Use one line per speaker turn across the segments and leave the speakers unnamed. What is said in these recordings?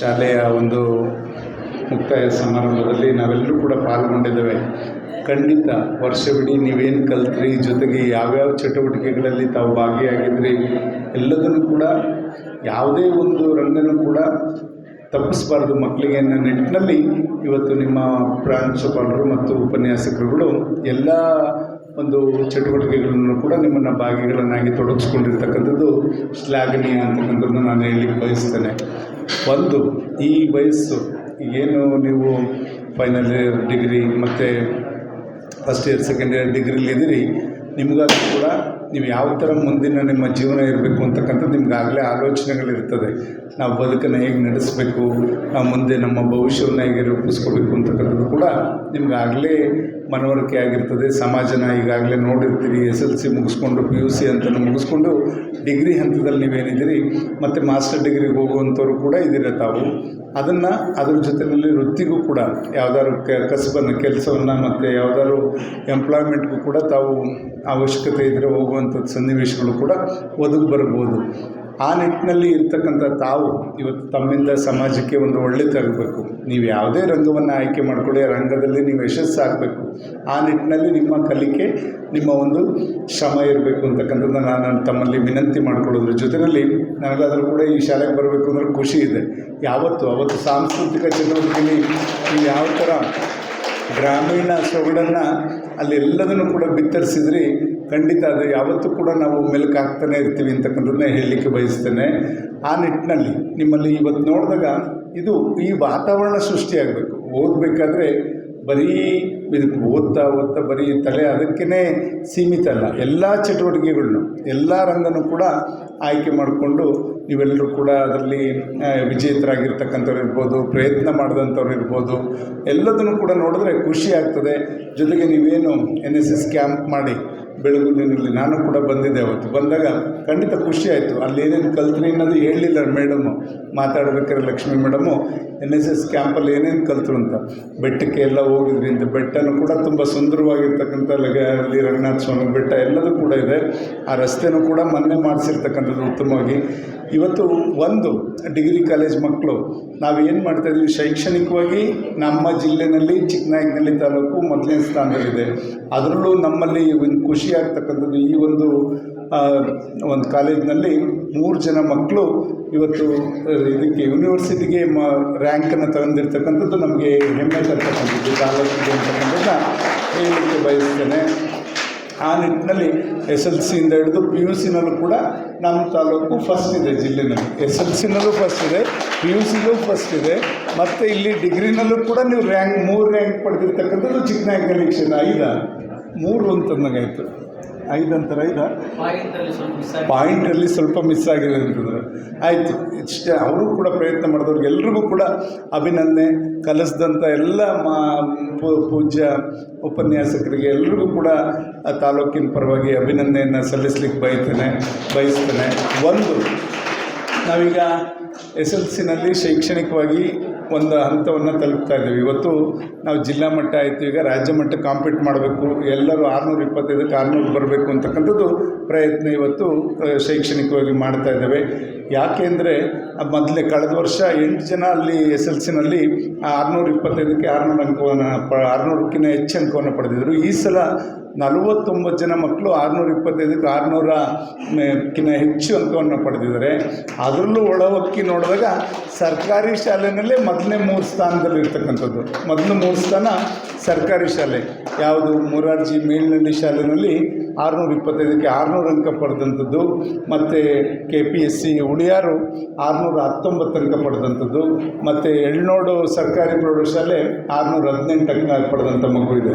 ಶಾಲೆಯ ಒಂದು ಮುಕ್ತಾಯ ಸಮಾರಂಭದಲ್ಲಿ ನಾವೆಲ್ಲರೂ ಕೂಡ ಪಾಲ್ಗೊಂಡಿದ್ದೇವೆ. ಖಂಡಿತ ವರ್ಷವಿಡೀ ನೀವೇನು ಕಲ್ತ್ರಿ, ಜೊತೆಗೆ ಯಾವ್ಯಾವ ಚಟುವಟಿಕೆಗಳಲ್ಲಿ ತಾವು ಭಾಗಿಯಾಗಿದ್ರಿ, ಎಲ್ಲದನ್ನು ಕೂಡ ಯಾವುದೇ ಒಂದು ರಂಗನೂ ಕೂಡ ತಪ್ಪಿಸಬಾರ್ದು ಮಕ್ಕಳಿಗೆ ಅನ್ನೋ ನಿಟ್ಟಿನಲ್ಲಿ ಇವತ್ತು ನಿಮ್ಮ ಪ್ರಾಂಶುಪಾಲರು ಮತ್ತು ಉಪನ್ಯಾಸಕರುಗಳು ಎಲ್ಲ ಒಂದು ಚಟುವಟಿಕೆಗಳನ್ನು ಕೂಡ ನಿಮ್ಮನ್ನು ಭಾಗಿಗಳನ್ನಾಗಿ ತೊಡಗಿಸ್ಕೊಂಡಿರ್ತಕ್ಕಂಥದ್ದು ಶ್ಲಾಘನೀಯ ಅಂತಕ್ಕಂಥದ್ದು ನಾನು ಹೇಳಲಿಕ್ಕೆ ಬಯಸ್ತೇನೆ. ಒಂದು, ಈ ವಯಸ್ಸು, ಏನು ನೀವು ಫೈನಲ್ ಇಯರ್ ಡಿಗ್ರಿ ಮತ್ತು ಫಸ್ಟ್ ಇಯರ್ ಸೆಕೆಂಡ್ ಇಯರ್ ಡಿಗ್ರಿಲಿದ್ದೀರಿ ನಿಮಗಾದ್ರೂ ಕೂಡ ನೀವು ಯಾವ ಥರ ಮುಂದಿನ ನಿಮ್ಮ ಜೀವನ ಇರಬೇಕು ಅಂತಕ್ಕಂಥದ್ದು ನಿಮ್ಗಾಗಲೇ ಆಲೋಚನೆಗಳಿರ್ತದೆ. ನಾವು ಬದುಕನ್ನು ಹೇಗೆ ನಡೆಸಬೇಕು, ನಾವು ಮುಂದೆ ನಮ್ಮ ಭವಿಷ್ಯವನ್ನು ಹೇಗೆ ರೂಪಿಸ್ಕೋಬೇಕು ಅಂತಕ್ಕಂಥದ್ದು ಕೂಡ ನಿಮಗಾಗಲೇ ಮನವರಿಕೆ ಆಗಿರ್ತದೆ. ಸಮಾಜನ ಈಗಾಗಲೇ ನೋಡಿರ್ತೀರಿ, ಎಸ್ ಎಲ್ ಸಿ ಮುಗಿಸ್ಕೊಂಡು ಪಿ ಯು ಸಿ ಅಂತ ಮುಗಿಸ್ಕೊಂಡು ಡಿಗ್ರಿ ಹಂತದಲ್ಲಿ ನೀವೇನಿದ್ದೀರಿ, ಮತ್ತು ಮಾಸ್ಟರ್ ಡಿಗ್ರಿಗೆ ಹೋಗುವಂಥವ್ರು ಕೂಡ ಇದ್ದೀರ ತಾವು? ಅದನ್ನು ಅದ್ರ ಜೊತೆಯಲ್ಲಿ ವೃತ್ತಿಗೂ ಕೂಡ ಯಾವ್ದಾದ್ರು ಕಸಬನ್ನು, ಕೆಲಸವನ್ನು ಮತ್ತು ಯಾವುದಾದ್ರು ಎಂಪ್ಲಾಯ್ಮೆಂಟ್ಗೂ ಕೂಡ ತಾವು ಅವಶ್ಯಕತೆ ಇದ್ದರೆ ಹೋಗುವಂಥದ್ದು ಸನ್ನಿವೇಶಗಳು ಕೂಡ ಒದಗಿ ಬರ್ಬೋದು. ಆ ನಿಟ್ಟಿನಲ್ಲಿ ಇರ್ತಕ್ಕಂಥ ತಾವು ಇವತ್ತು ತಮ್ಮಿಂದ ಸಮಾಜಕ್ಕೆ ಒಂದು ಒಳ್ಳೆ ತರಬೇಕು ನೀವು ಯಾವುದೇ ರಂಗವನ್ನು ಆಯ್ಕೆ ಮಾಡಿಕೊಳ್ಳಿ, ಆ ರಂಗದಲ್ಲಿ ನೀವು ಯಶಸ್ಸಾಗಬೇಕು. ಆ ನಿಟ್ಟಿನಲ್ಲಿ ನಿಮ್ಮ ಕಲಿಕೆ, ನಿಮ್ಮ ಒಂದು ಶ್ರಮ ಇರಬೇಕು ಅಂತಕ್ಕಂಥದ್ದು ನಾನು ತಮ್ಮಲ್ಲಿ ವಿನಂತಿ ಮಾಡ್ಕೊಳ್ಳೋದ್ರ ಜೊತೆಯಲ್ಲಿ ನನಗಾದರೂ ಕೂಡ ಈ ಶಾಲೆಗೆ ಬರಬೇಕು ಅಂದರೆ ಖುಷಿ ಇದೆ. ಯಾವತ್ತು? ಅವತ್ತು ಸಾಂಸ್ಕೃತಿಕ ಚಟುವಟಿಕೆಯಲ್ಲಿ ನೀವು ಯಾವ ಥರ ಗ್ರಾಮೀಣ ಸೊಗಡನ್ನು ಅಲ್ಲಿ ಎಲ್ಲದನ್ನು ಕೂಡ ಬಿತ್ತರಿಸಿದ್ರಿ ಖಂಡಿತ ಅದು ಯಾವತ್ತೂ ಕೂಡ ನಾವು ಮೆಲುಕು ಹಾಕ್ತಾನೆ ಇರ್ತೀವಿ ಅಂತಕ್ಕಂಥದ್ದನ್ನ ಹೇಳಲಿಕ್ಕೆ ಬಯಸ್ತೇನೆ. ಆ ನಿಟ್ಟಿನಲ್ಲಿ ನಿಮ್ಮಲ್ಲಿ ಇವತ್ತು ನೋಡಿದಾಗ ಇದು ಈ ವಾತಾವರಣ ಸೃಷ್ಟಿಯಾಗಬೇಕು. ಓದಬೇಕಾದ್ರೆ ಬರೀ ಇದಕ್ಕೆ ಓದ್ತಾ ಓದ್ತಾ ಬರೀ ತಲೆ ಅದಕ್ಕೇ ಸೀಮಿತ ಅಲ್ಲ. ಎಲ್ಲ ಚಟುವಟಿಕೆಗಳನ್ನು, ಎಲ್ಲ ರಂಗನೂ ಕೂಡ ಆಯ್ಕೆ ಮಾಡಿಕೊಂಡು ನೀವೆಲ್ಲರೂ ಕೂಡ ಅದರಲ್ಲಿ ವಿಜೇತರಾಗಿರ್ತಕ್ಕಂಥವ್ರು ಇರ್ಬೋದು, ಪ್ರಯತ್ನ ಮಾಡಿದಂಥವ್ರು ಇರ್ಬೋದು, ಎಲ್ಲದನ್ನು ಕೂಡ ನೋಡಿದ್ರೆ ಖುಷಿ ಆಗ್ತದೆ. ಜೊತೆಗೆ ನೀವೇನು ಎನ್ ಎಸ್ ಎಸ್ ಕ್ಯಾಂಪ್ ಮಾಡಿ ಬೆಳಗುಲಿನಲ್ಲಿ ನಾನು ಕೂಡ ಬಂದಿದ್ದೆ ಅವತ್ತು. ಬಂದಾಗ ಖಂಡಿತ ಖುಷಿ ಆಯಿತು. ಅಲ್ಲಿ ಏನೇನು ಕಲ್ತ್ರಿ ಅನ್ನೋದು ಹೇಳಲಿಲ್ಲ ಮೇಡಮು. ಮಾತಾಡ್ಬೇಕಾದ್ರೆ Lakshmi madam. N S S ಕ್ಯಾಂಪಲ್ಲಿ ಏನೇನು ಕಲ್ತರು ಅಂತ. ಬೆಟ್ಟಕ್ಕೆ ಎಲ್ಲ ಹೋಗಿದ್ರಿ ಅಂತ. ಬೆಟ್ಟನೂ ಕೂಡ ತುಂಬ ಸುಂದರವಾಗಿರ್ತಕ್ಕಂಥ ಲಗ, ಅಲ್ಲಿ ರಂಗನಾಥ ಸ್ವಾಮಿ ಬೆಟ್ಟ ಎಲ್ಲದೂ ಕೂಡ ಇದೆ. ಆ ರಸ್ತೆನೂ ಕೂಡ ಮೊನ್ನೆ ಮಾಡಿಸಿರ್ತಕ್ಕಂಥದ್ದು ಉತ್ತಮವಾಗಿ. ಇವತ್ತು ಒಂದು ಡಿಗ್ರಿ ಕಾಲೇಜ್ ಮಕ್ಕಳು, ನಾವು ಏನು ಮಾಡ್ತಾಯಿದ್ವಿ ಶೈಕ್ಷಣಿಕವಾಗಿ ನಮ್ಮ ಜಿಲ್ಲೆನಲ್ಲಿ ಚಿಕ್ಕನಾಯಕನಹಳ್ಳಿ ತಾಲೂಕು ಮೊದಲನೇ ಸ್ಥಾನದಲ್ಲಿದೆ. ಅದರಲ್ಲೂ ನಮ್ಮಲ್ಲಿ ಒಂದು ಖುಷಿ ಆಗ್ತಕ್ಕಂಥದ್ದು. ಈ ಒಂದು ಒಂದು ಕಾಲೇಜಿನಲ್ಲಿ ಮೂರು ಜನ ಮಕ್ಕಳು ಇವತ್ತು ಇದಕ್ಕೆ ಯೂನಿವರ್ಸಿಟಿಗೆ ಮ ರ್ಯಾಂಕನ್ನು ತಗೊಂಡಿರ್ತಕ್ಕಂಥದ್ದು ನಮಗೆ ಹೆಮ್ಮೆ ತರ್ತಕ್ಕಂಥದ್ದು. ಕಾಲೇಜಿಗೆ ಅಂತಕ್ಕಂಥದ್ದನ್ನ ಹೇಳಲಿಕ್ಕೆ ಬಯಸ್ತೇನೆ. ಆ ನಿಟ್ಟಿನಲ್ಲಿ ಎಸ್ ಎಲ್ ಸಿಯಿಂದ ಹಿಡಿದು ಪಿ ಯು ಸಿನಲ್ಲೂ ಕೂಡ ನಮ್ಮ ತಾಲೂಕು ಫಸ್ಟ್ ಇದೆ ಜಿಲ್ಲೆನಲ್ಲಿ. ಎಸ್ ಎಲ್ ಸಿನಲ್ಲೂ ಫಸ್ಟ್ ಇದೆ ಪಿ ಯು ಸಿಲೂ ಫಸ್ಟ್ ಇದೆ. ಮತ್ತು ಇಲ್ಲಿ ಡಿಗ್ರಿನಲ್ಲೂ ಕೂಡ ನೀವು ರ್ಯಾಂಕ್ ಮೂರು ರ್ಯಾಂಕ್ ಪಡೆದಿರ್ತಕ್ಕಂಥದ್ದು ಚಿಕ್ಕನಾಯಕನಹಳ್ಳಿ ಕ್ಷೇತ್ರ ಐದ? ಮೂರು ಅಂತಂದಂಗಾಯಿತು ಐದು ಅಂತಾರೆ ಐದ?
ಪಾಯಿಂಟಲ್ಲಿ ಸ್ವಲ್ಪ ಮಿಸ್
ಆಗಿದೆ. ಅಂತಂದ್ರೆ ಆಯಿತು. ಇಷ್ಟೇ ಅವರು ಕೂಡ ಪ್ರಯತ್ನ ಮಾಡಿದವ್ರಿಗೆ ಎಲ್ರಿಗೂ ಕೂಡ ಅಭಿನಂದನೆ. ಕಲಿಸಿದಂಥ ಎಲ್ಲ ಮಾ ಪೂ- ಪೂಜ್ಯ ಉಪನ್ಯಾಸಕರಿಗೆ ಎಲ್ರಿಗೂ ಕೂಡ ಆ ತಾಲೂಕಿನ ಪರವಾಗಿ ಅಭಿನಂದನೆಯನ್ನು ಸಲ್ಲಿಸ್ಲಿಕ್ಕೆ ಬೈತೇನೆ ಬಯಸ್ತೇನೆ. ಒಂದು ನಾವೀಗ ಎಸ್ ಎಲ್ ಸಿನಲ್ಲಿ ಶೈಕ್ಷಣಿಕವಾಗಿ ಒಂದು ಹಂತವನ್ನು ತಲುಪ್ತಾ ಇದ್ದೀವಿ. ಇವತ್ತು ನಾವು ಜಿಲ್ಲಾ ಮಟ್ಟ ಆಯಿತು, ಈಗ ರಾಜ್ಯ ಮಟ್ಟ ಕಾಂಪೀಟ್ ಮಾಡಬೇಕು. ಎಲ್ಲರೂ ಆರುನೂರ ಇಪ್ಪತ್ತೈದಕ್ಕೆ ಆರುನೂರು ಬರಬೇಕು ಅಂತಕ್ಕಂಥದ್ದು ಪ್ರಯತ್ನ ಇವತ್ತು ಶೈಕ್ಷಣಿಕವಾಗಿ ಮಾಡ್ತಾ ಇದ್ದೇವೆ. ಯಾಕೆ ಅಂದರೆ ಮೊದಲೇ ಕಳೆದ ವರ್ಷ ಎಂಟು ಜನ ಅಲ್ಲಿ ಎಸ್ ಎಲ್ ಸಿನಲ್ಲಿ ಆರುನೂರ ಇಪ್ಪತ್ತೈದಕ್ಕೆ ಆರುನೂರು ಅಂಕವನ್ನು ಪ ಆರುನೂರಕ್ಕಿಂತ ಹೆಚ್ಚು ಅಂಕವನ್ನು ಪಡೆದಿದ್ದರು ಈ ಸಲ ನಲವತ್ತೊಂಬತ್ತು ಜನ ಮಕ್ಕಳು ಆರುನೂರ ಇಪ್ಪತ್ತೈದಕ್ಕೆ ಆರುನೂರ ಕಿನ್ನ ಹೆಚ್ಚು ಅಂಕವನ್ನು ಪಡೆದಿದ್ದಾರೆ. ಅದರಲ್ಲೂ ಒಳಹೊಕ್ಕಿ ನೋಡಿದಾಗ ಸರ್ಕಾರಿ ಶಾಲೆಯಲ್ಲೇ ಮೊದಲನೇ ಮೂರು ಸ್ಥಾನದಲ್ಲಿ ಇರ್ತಕ್ಕಂಥದ್ದು ಮೊದಲು ಮೂರು ಸ್ಥಾನ ಸರ್ಕಾರಿ ಶಾಲೆ. ಯಾವುದು? ಮೊರಾರ್ಜಿ ಮೇಲ್ನಳ್ಳಿ ಶಾಲೆಯಲ್ಲಿ ಆರುನೂರ ಇಪ್ಪತ್ತೈದಕ್ಕೆ ಆರುನೂರು ಅಂಕ ಪಡೆದಂಥದ್ದು. ಮತ್ತು ಕೆ ಪಿ ಎಸ್ ಸಿ ಉಳಿಯಾರು ಆರುನೂರ ಹತ್ತೊಂಬತ್ತು ಅಂಕ ಪಡೆದಂಥದ್ದು. ಮತ್ತು ಎಳ್ನೋಡು ಸರ್ಕಾರಿ ಪ್ರೌಢಶಾಲೆ ಆರುನೂರ ಹದಿನೆಂಟು ಅಂಕ ಪಡೆದಂಥ ಮಗು ಇದೆ.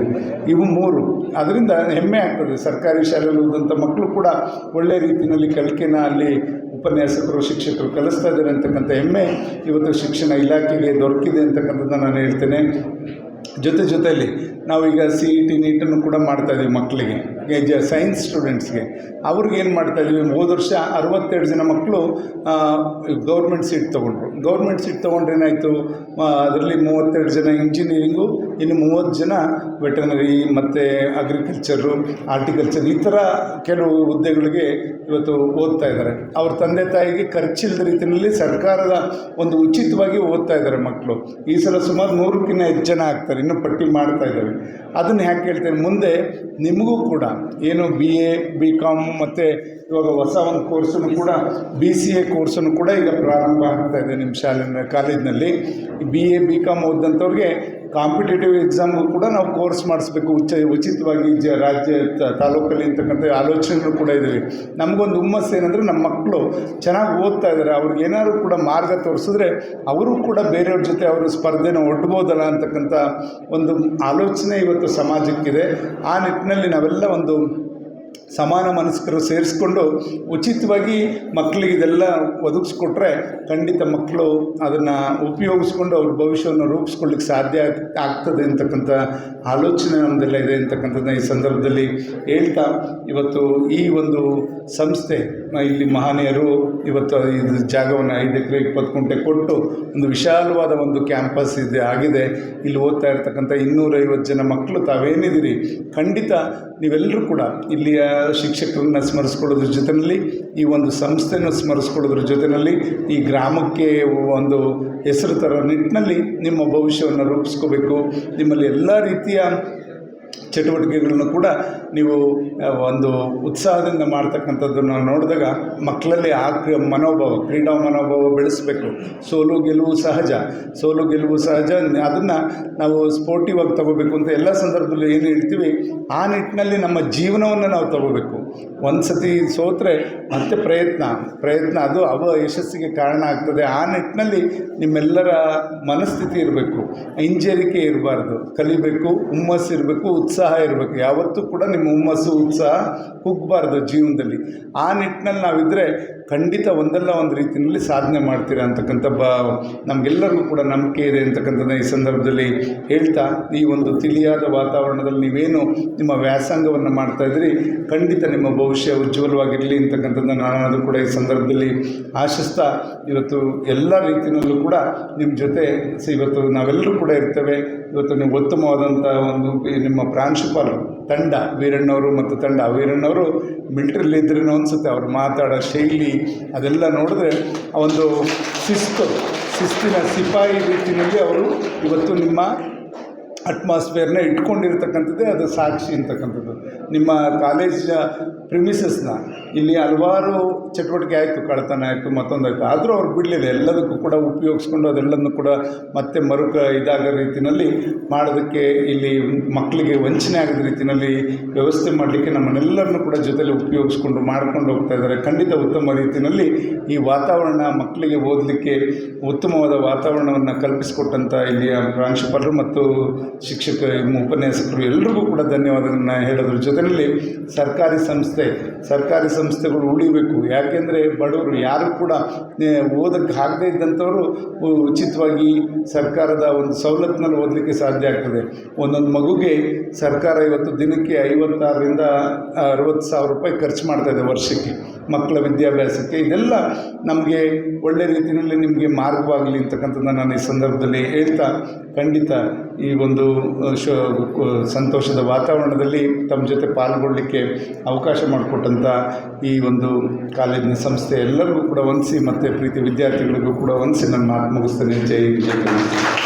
ಇವು ಮೂರು. ಅದರಿಂದ ಹೆಮ್ಮೆ ಆಗ್ತದೆ. ಸರ್ಕಾರಿ ಶಾಲೆಯಲ್ಲಿ ಓದಂಥ ಮಕ್ಕಳು ಕೂಡ ಒಳ್ಳೆ ರೀತಿಯಲ್ಲಿ ಕಲಿಕೆನ ಅಲ್ಲಿ ಉಪನ್ಯಾಸಕರು, ಶಿಕ್ಷಕರು ಕಲಿಸ್ತಾ ಇದ್ದಾರೆ ಅಂತಕ್ಕಂಥ ಹೆಮ್ಮೆ ಇವತ್ತು ಶಿಕ್ಷಣ ಇಲಾಖೆಗೆ ದೊರಕಿದೆ ಅಂತಕ್ಕಂಥದ್ದು ನಾನು ಹೇಳ್ತೇನೆ. ಜೊತೆ ಜೊತೆಯಲ್ಲಿ ನಾವೀಗ ಸಿ ಇ ಟಿ ನೀಟನ್ನು ಕೂಡ ಮಾಡ್ತಾಯಿದ್ದೀವಿ ಮಕ್ಕಳಿಗೆ ಜ ಸೈನ್ಸ್ ಸ್ಟೂಡೆಂಟ್ಸ್ಗೆ ಅವ್ರಿಗೆ ಏನು ಇದ್ದೀವಿ, ಹೋದ ವರ್ಷ ಅರವತ್ತೆರಡು ಜನ ಮಕ್ಕಳು ಗೌರ್ಮೆಂಟ್ ಸೀಟ್ ತೊಗೊಂಡ್ರು. ಗೌರ್ಮೆಂಟ್ ಸೀಟ್ ತೊಗೊಂಡ್ರೆ ಏನಾಯಿತು ಅದರಲ್ಲಿ ಮೂವತ್ತೆರಡು ಜನ ಇಂಜಿನಿಯರಿಂಗು ಇನ್ನು ಮೂವತ್ತು ಜನ ವೆಟನರಿ ಮತ್ತು ಅಗ್ರಿಕಲ್ಚರು ಆರ್ಟಿಕಲ್ಚರ್ ಈ ಥರ ಕೆಲವು ಹುದ್ದೆಗಳಿಗೆ ಇವತ್ತು ಓದ್ತಾ ಇದ್ದಾರೆ. ಅವ್ರ ತಂದೆ ತಾಯಿಗೆ ಖರ್ಚಿಲ್ಲದ ರೀತಿಯಲ್ಲಿ ಸರ್ಕಾರದ ಒಂದು ಉಚಿತವಾಗಿ ಓದ್ತಾ ಇದ್ದಾರೆ ಮಕ್ಕಳು ಈ ಸಲ ಸುಮಾರು ನೂರಕ್ಕಿಂತ ಹೆಚ್ಚು ಜನ ಆಗ್ತಾರೆ, ಇನ್ನೂ ಪಟ್ಟಿ ಮಾಡ್ತಾ ಇದ್ದಾರೆ. ಅದನ್ನು ಯಾಕೆ ಹೇಳ್ತೇನೆ ಮುಂದೆ ನಿಮಗೂ ಕೂಡ, ಏನು ಬಿ ಎ ಬಿ ಕಾಮ್ ಮತ್ತು ಇವಾಗ ಹೊಸ ಒಂದು ಕೋರ್ಸನ್ನು ಕೂಡ ಬಿ ಸಿ ಎ ಕೋರ್ಸನ್ನು ಕೂಡ ಈಗ ಪ್ರಾರಂಭ ಆಗ್ತಾ ಇದೆ ನಿಮ್ಮ ಶಾಲೆ ಕಾಲೇಜಿನಲ್ಲಿ ಬಿ ಎ ಬಿ ಕಾಮ್ ಓದಿದಂಥವ್ರಿಗೆ ಕಾಂಪಿಟೇಟಿವ್ ಎಕ್ಸಾಮ್ಗೂ ಕೂಡ ನಾವು ಕೋರ್ಸ್ ಮಾಡಿಸ್ಬೇಕು. ಉಚ್ಚ, ಉಚಿತವಾಗಿ ಜ, ರಾಜ್ಯ ತಾಲೂಕಲ್ಲಿ ಇರ್ತಕ್ಕಂಥ ಆಲೋಚನೆಗಳು ಕೂಡ ಇದ್ದೀವಿ ನಮಗೊಂದು ಹುಮ್ಮಸ್ಸು ಏನಂದರೆ ನಮ್ಮ ಮಕ್ಕಳು ಚೆನ್ನಾಗಿ ಓದ್ತಾ ಇದ್ದಾರೆ ಅವ್ರಿಗೆ ಏನಾದರೂ ಕೂಡ ಮಾರ್ಗ ತೋರಿಸಿದ್ರೆ ಅವರು ಕೂಡ ಬೇರೆಯವ್ರ ಜೊತೆ ಅವರು ಸ್ಪರ್ಧೆನ ಒಡ್ಬೋದಲ್ಲ ಅಂತಕ್ಕಂಥ ಒಂದು ಆಲೋಚನೆ ಇವತ್ತು ಸಮಾಜಕ್ಕಿದೆ. ಆ ನಿಟ್ಟಿನಲ್ಲಿ ನಾವೆಲ್ಲ ಒಂದು ಸಮಾನ ಮನಸ್ಕರು ಸೇರಿಸ್ಕೊಂಡು ಉಚಿತವಾಗಿ ಮಕ್ಕಳಿಗೆ ಇದೆಲ್ಲ ಒದಗಿಸ್ಕೊಟ್ರೆ ಖಂಡಿತ ಮಕ್ಕಳು ಅದನ್ನು ಉಪಯೋಗಿಸ್ಕೊಂಡು ಅವ್ರ ಭವಿಷ್ಯವನ್ನು ರೂಪಿಸ್ಕೊಳ್ಳಿಕ್ಕೆ ಸಾಧ್ಯ ಆಗ್- ಆಗ್ತದೆ ಅಂತಕ್ಕಂಥ ಆಲೋಚನೆ ನಮ್ಮದೆಲ್ಲ ಇದೆ ಅಂತಕ್ಕಂಥದ್ದನ್ನ ಈ ಸಂದರ್ಭದಲ್ಲಿ ಹೇಳ್ತಾ ಇವತ್ತು ಈ ಒಂದು ಸಂಸ್ಥೆ ಇಲ್ಲಿ ಮಹನೀಯರು ಇವತ್ತು ಇದು ಜಾಗವನ್ನು ಐದು ಎಕರೆ ಇಪ್ಪತ್ತು ಗುಂಟೆ ಕೊಟ್ಟು ಒಂದು ವಿಶಾಲವಾದ ಒಂದು ಕ್ಯಾಂಪಸ್ ಇದೆ, ಆಗಿದೆ. ಇಲ್ಲಿ ಓದ್ತಾ ಇರ್ತಕ್ಕಂಥ ಇನ್ನೂರೈವತ್ತು ಜನ ಮಕ್ಕಳು ತಾವೇನಿದ್ದೀರಿ? ಖಂಡಿತ ನೀವೆಲ್ಲರೂ ಕೂಡ ಇಲ್ಲಿಯ ಶಿಕ್ಷಕರನ್ನ ಸ್ಮರಿಸ್ಕೊಳ್ಳೋದ್ರ ಜೊತೆಯಲ್ಲಿ ಈ ಒಂದು ಸಂಸ್ಥೆಯನ್ನು ಸ್ಮರಿಸ್ಕೊಳ್ಳೋದ್ರ ಜೊತೆಯಲ್ಲಿ ಈ ಗ್ರಾಮಕ್ಕೆ ಒಂದು ಹೆಸರು ತರೋ ನಿಟ್ಟಿನಲ್ಲಿ ನಿಮ್ಮ ಭವಿಷ್ಯವನ್ನು ರೂಪಿಸ್ಕೋಬೇಕು. ನಿಮ್ಮಲ್ಲಿ ಎಲ್ಲ ರೀತಿಯ ಚಟುವಟಿಕೆಗಳನ್ನು ಕೂಡ ನೀವು ಒಂದು ಉತ್ಸಾಹದಿಂದ ಮಾಡ್ತಕ್ಕಂಥದ್ದನ್ನು ನೋಡಿದಾಗ ಮಕ್ಕಳಲ್ಲಿ ಆ ಮನೋಭಾವ, ಕ್ರೀಡಾ ಮನೋಭಾವ ಬೆಳೆಸಬೇಕು. ಸೋಲು, ಗೆಲುವು ಸಹಜ. ಸೋಲು, ಗೆಲುವು ಸಹಜ. ಅದನ್ನು ನಾವು ಸ್ಪೋರ್ಟಿವ್ ಆಗಿ ತಗೋಬೇಕು ಅಂತ ಎಲ್ಲ ಸಂದರ್ಭದಲ್ಲಿ ಏನು ಹೇಳ್ತೀವಿ, ಆ ನಿಟ್ಟಿನಲ್ಲಿ ನಮ್ಮ ಜೀವನವನ್ನು ನಾವು ತಗೋಬೇಕು. ಒಂದು ಸತಿ ಸೋತ್ರೆ ಮತ್ತೆ ಪ್ರಯತ್ನ. ಪ್ರಯತ್ನ ಅದು ಅವ ಯಶಸ್ಸಿಗೆ ಕಾರಣ ಆಗ್ತದೆ. ಆ ನಿಟ್ಟಿನಲ್ಲಿ ನಿಮ್ಮೆಲ್ಲರ ಮನಸ್ಥಿತಿ ಇರಬೇಕು. ಹಿಂಜರಿಕೆ ಇರಬಾರ್ದು. ಕಲಿಬೇಕು, ಹುಮ್ಮಸ್ಸು ಇರಬೇಕು, ಉತ್ಸಾಹ ಇರಬೇಕು. ಯಾವತ್ತೂ ಕೂಡ ನಿಮ್ಮ ಹುಮ್ಮಸ್ಸು, ಉತ್ಸಾಹ ಕುಗ್ಗಬಾರ್ದು ಜೀವನದಲ್ಲಿ. ಆ ನಿಟ್ಟಿನಲ್ಲಿ ನಾವಿದ್ದರೆ ಖಂಡಿತ ಒಂದಲ್ಲ ಒಂದು ರೀತಿಯಲ್ಲಿ ಸಾಧನೆ ಮಾಡ್ತೀರಾ ಅಂತಕ್ಕಂಥ ಬ, ನಮಗೆಲ್ಲರಿಗೂ ಕೂಡ ನಂಬಿಕೆ ಇದೆ ಅಂತಕ್ಕಂಥದ್ದನ್ನ ಈ ಸಂದರ್ಭದಲ್ಲಿ ಹೇಳ್ತಾ, ಈ ಒಂದು ತಿಳಿಯಾದ ವಾತಾವರಣದಲ್ಲಿ ನೀವೇನು ನಿಮ್ಮ ವ್ಯಾಸಂಗವನ್ನು ಮಾಡ್ತಾ ಇದ್ದೀರಿ, ಖಂಡಿತ ನಿಮ್ಮ ಭವಿಷ್ಯ ಉಜ್ವಲವಾಗಿರಲಿ ಅಂತಕ್ಕಂಥದ್ದು ನಾನು ಕೂಡ ಈ ಸಂದರ್ಭದಲ್ಲಿ ಆಶಿಸ್ತಾ, ಇವತ್ತು ಎಲ್ಲ ರೀತಿಯಲ್ಲೂ ಕೂಡ ನಿಮ್ಮ ಜೊತೆ, ಇವತ್ತು ನಾವೆಲ್ಲರೂ ಕೂಡ ಇರ್ತೇವೆ. ಇವತ್ತು ನೀವು ಉತ್ತಮವಾದಂಥ ಒಂದು ನಿಮ್ಮ ನಿಮ್ಮ ಪ್ರಾಂಶುಪಾಲರು, ತಂಡ, ವೀರಣ್ಣವರು ಮತ್ತು ತಂಡ. ವೀರಣ್ಣವರು ಮಿಲ್ಟ್ರಿಲಿ ಇದ್ರೂ ಅನಿಸುತ್ತೆ? ಅವ್ರು ಮಾತಾಡೋ ಶೈಲಿ ಅದೆಲ್ಲ ನೋಡಿದ್ರೆ ಒಂದು ಶಿಸ್ತು, ಶಿಸ್ತಿನ ಸಿಪಾಯಿ ರೀತಿಯಲ್ಲಿ ಅವರು ಇವತ್ತು ನಿಮ್ಮ ಅಟ್ಮಾಸ್ಫಿಯರ್ನ ಇಟ್ಕೊಂಡಿರ್ತಕ್ಕಂಥದ್ದೇ ಅದು ಸಾಕ್ಷಿ ಅಂತಕ್ಕಂಥದ್ದು. ನಿಮ್ಮ ಕಾಲೇಜ್ ಪ್ರಿಮಿಸಸ್ನ ಇಲ್ಲಿ ಹಲವಾರು ಚಟುವಟಿಕೆ ಆಯಿತು ಕಳ್ತನ ಆಯಿತು ಮತ್ತೊಂದಾಯಿತು ಆದರೂ ಅವ್ರು ಬಿಡಲಿಲ್ಲ, ಎಲ್ಲದಕ್ಕೂ ಕೂಡ ಉಪಯೋಗಿಸ್ಕೊಂಡು ಅದೆಲ್ಲದನ್ನು ಕೂಡ ಮತ್ತೆ ಮರುಕ ಇದಾಗೋ ರೀತಿಯಲ್ಲಿ ಮಾಡೋದಕ್ಕೆ ಇಲ್ಲಿ ಮಕ್ಕಳಿಗೆ ವಂಚನೆ ಆಗದ ರೀತಿಯಲ್ಲಿ ವ್ಯವಸ್ಥೆ ಮಾಡಲಿಕ್ಕೆ ನಮ್ಮನ್ನೆಲ್ಲರನ್ನು ಕೂಡ ಜೊತೆಯಲ್ಲಿ ಉಪಯೋಗಿಸ್ಕೊಂಡು ಮಾಡ್ಕೊಂಡು ಹೋಗ್ತಾ ಇದ್ದಾರೆ. ಖಂಡಿತ ಉತ್ತಮ ರೀತಿಯಲ್ಲಿ ಈ ವಾತಾವರಣ ಮಕ್ಕಳಿಗೆ ಓದಲಿಕ್ಕೆ ಉತ್ತಮವಾದ ವಾತಾವರಣವನ್ನು ಕಲ್ಪಿಸಿಕೊಟ್ಟಂಥ ಇಲ್ಲಿಯ ಪ್ರಾಂಶುಪಾಲರು ಮತ್ತು ಶಿಕ್ಷಕ ಉಪನ್ಯಾಸಕರು ಎಲ್ರಿಗೂ ಕೂಡ ಧನ್ಯವಾದಗಳನ್ನ ಹೇಳೋದ್ರ ಜೊತೆಯಲ್ಲಿ ಸರ್ಕಾರಿ ಸಂಸ್ಥೆ, ಸರ್ಕಾರಿ ಸಂಸ್ಥೆಗಳು ಉಳಿಬೇಕು. ಯಾಕೆಂದರೆ ಬಡವರು ಯಾರು ಕೂಡ ಓದಕ್ಕೆ ಆಗದೇ ಇದ್ದಂಥವರು ಉಚಿತವಾಗಿ ಸರ್ಕಾರದ ಒಂದು ಸವಲತ್ತಿನಲ್ಲಿ ಓದಲಿಕ್ಕೆ ಸಾಧ್ಯ ಆಗ್ತದೆ. ಒಂದೊಂದು ಮಗುಗೆ ಸರ್ಕಾರ ಇವತ್ತು ದಿನಕ್ಕೆ ಐವತ್ತಾರರಿಂದ ಅರವತ್ತು ಸಾವಿರ ರೂಪಾಯಿ ಖರ್ಚು ಮಾಡ್ತಾ ಇದೆ ವರ್ಷಕ್ಕೆ, ಮಕ್ಕಳ ವಿದ್ಯಾಭ್ಯಾಸಕ್ಕೆ. ಇದೆಲ್ಲ ನಮಗೆ ಒಳ್ಳೆ ರೀತಿಯಲ್ಲಿ ನಿಮಗೆ ಮಾರ್ಗವಾಗಲಿ ಅಂತಕ್ಕಂಥದ್ದನ್ನು ನಾನು ಈ ಸಂದರ್ಭದಲ್ಲಿ ಹೇಳ್ತಾ ಖಂಡಿತ ಈ ಒಂದು ಶ ಸಂತೋಷದ ವಾತಾವರಣದಲ್ಲಿ ತಮ್ಮ ಜೊತೆ ಪಾಲ್ಗೊಳ್ಳಲಿಕ್ಕೆ ಅವಕಾಶ ಮಾಡಿಕೊಟ್ಟಂಥ ಈ ಒಂದು ಕಾಲೇಜಿನ ಸಂಸ್ಥೆ ಎಲ್ಲರಿಗೂ ಕೂಡ ವಂದಿಸಿ ಮತ್ತು ಪ್ರೀತಿ ವಿದ್ಯಾರ್ಥಿಗಳಿಗೂ ಕೂಡ ವಂದಿಸಿ ನನ್ನ ಮಾತು ಮುಗಿಸ್ತೇನೆ ಜೈ ವಿಜಯ.